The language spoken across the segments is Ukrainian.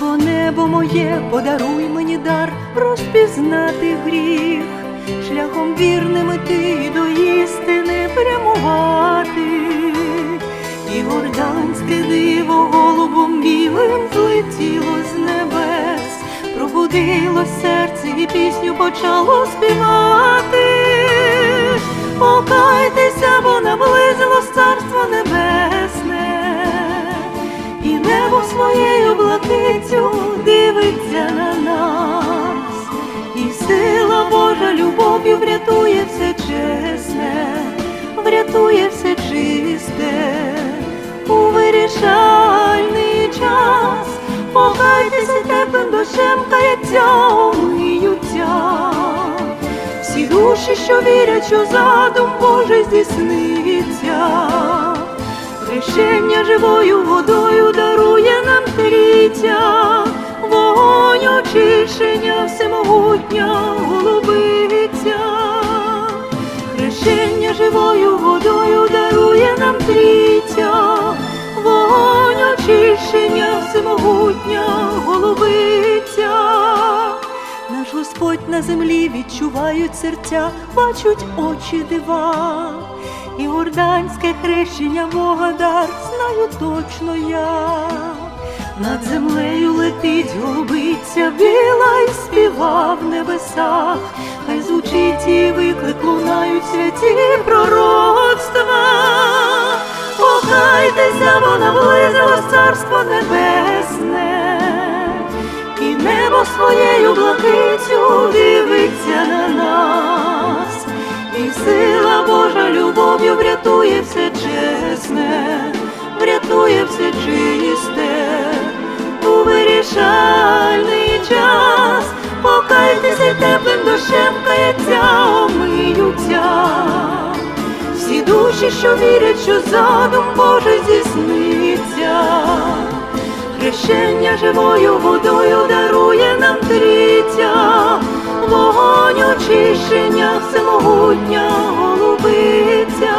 Диво моє, подаруй мені дар розпізнати гріх, шляхом вірним іти до істини прямувати, і горданське диво голубом білим злетіло з небес, пробудило серце і пісню почало співати. Покайтеся, бо наблизилось царство небесне, і небо своєю блакицю дивиться на нас, і сила Божа любов'ю врятує все чесне, врятує все чисте у вирішальний час. Покайтеся теплим дощем каяття омиються. Всі душі, що вірять, що задум Божий здійсниться, хрещення живою водою тріття, вогонь очищення, всемогутня голубиця, хрещення живою водою дарує нам тріття, вогонь очищення, всемогутня голубиця. Наш Господь на землі відчувають серця, бачать очі дива, і орданське хрещення Бога дар знаю точно я. Над землею летить голубиця біла і співа в небесах, хай звучить і виклик лунають святі пророцтва. Покайтеся, бо наблизилось царство небесне. І небо своєю блакицю дивиться на нас, і сила Божа любов'ю Що вірять, що задум Божий здійсниться. Хрещення живою водою дарує нам тріття, вогонь очищення, всемогутня голубиця,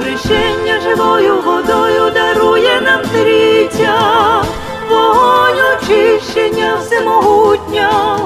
хрещення живою водою дарує нам тріття, вогонь очищення, всемогутня.